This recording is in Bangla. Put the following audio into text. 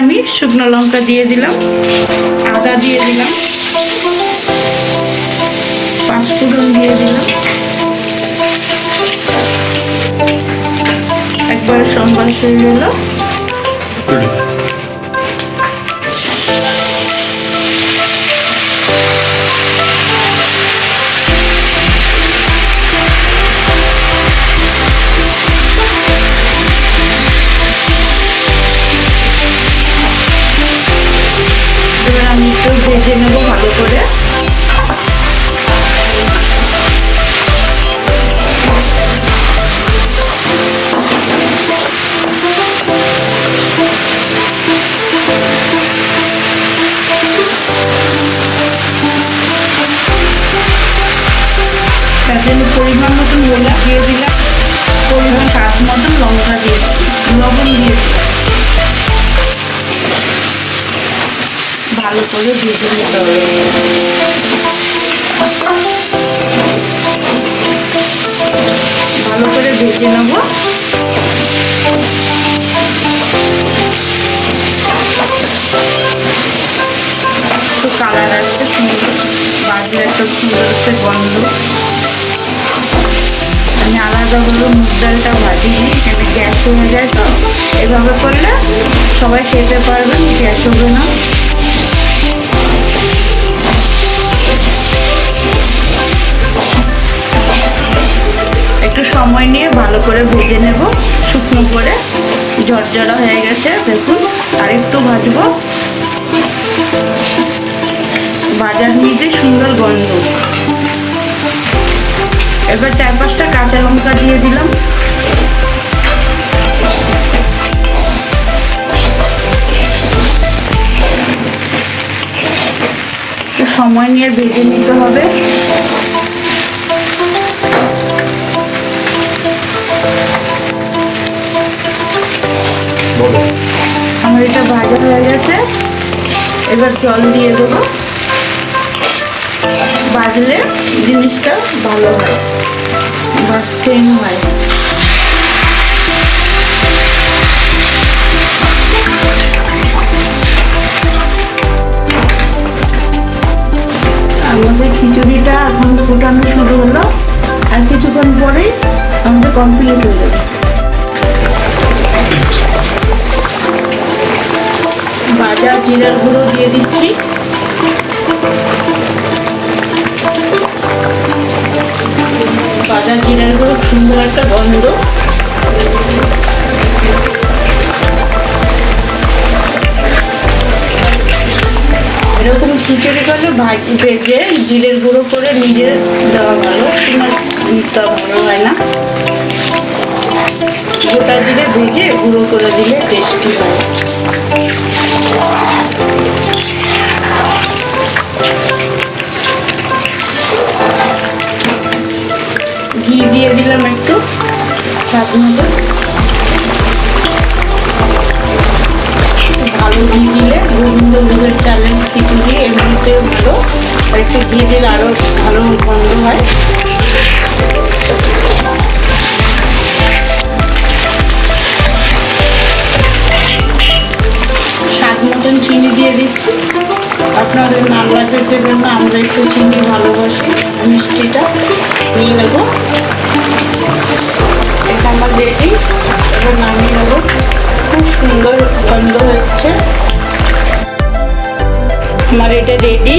আমি শুকনো লঙ্কা দিয়ে দিলাম আদা দিয়ে দিলাম পাঁচফোড়ন দিয়ে দিলাম। আমি একটু ভেজে নেব ভালো করে। তার পরিমাণ মতন গোলা দিয়ে দিলাম। পরিমাণ স্বাদ মতন লঙ্কা দিয়ে লবণ দিয়ে ভালো করে ভেজে নিতে হবে ভালো করে ভেজে নেব। একটু কালার আসছে বাজলে একটা সুন্দর একটা গন্ধ। আমি আলাদাগুলো মুগ ডালটা ভাজিনি, কেন গ্যাস হয়ে যায় তো। এভাবে করলে সবাই খেতে পারবেন, গ্যাস হবে না। করে ভেজে নেব। শুকনো করে। ঝরঝরা হয়ে গেছে, দেখুন। আর একটু ভাজবো। বাজার নিতে সুন্দর গন্ধ। এবার চার পাঁচটা কাঁচা লঙ্কা দিয়ে দিলাম। সময় নিয়ে ভেজে নিতে হবে। আমার এটা ভাজা হয়ে গেছে। এবার জল দিয়ে দেবো। বাজলে জিনিসটা ভালো হয়। বা সেম হয়। আমাদের খিচুড়িটা এখন ফোটানো শুরু হলো। আর কিছুক্ষণ পরেই আমাদের কমপ্লিট হয়ে যাবে। জিরার গুঁড়ো দিয়ে দিচ্ছি। ভাজা জিরার গুঁড়ো সুন্দর একটা গন্ধ। এরকম খিচুড়ি করলে ভাজি ভেজে জিরের গুঁড়ো করে নিজে দেওয়া ভালো, কিংবা দিতে ভালো হয় না। গোটা জিরে ভেজে গুঁড়ো করে দিলে টেস্টি হয়। দিলাম একটু। স্বাদ মতো ভালো ঘি দিলে গোবিন্দ ভোগের চালের খিচুড়ি এমনিতেও ভালো একটু ঘি দিলে আরও ভালো গন্ধ হয়। স্বাদ মতন চিনি দিয়ে দিচ্ছি। আপনাদের নামলা খেতে জন্য আমরা একটু চিনি ভালোবাসি, মিষ্টিটা নিয়ে নেব। গন্ধ হচ্ছে। আমার এটা রেডি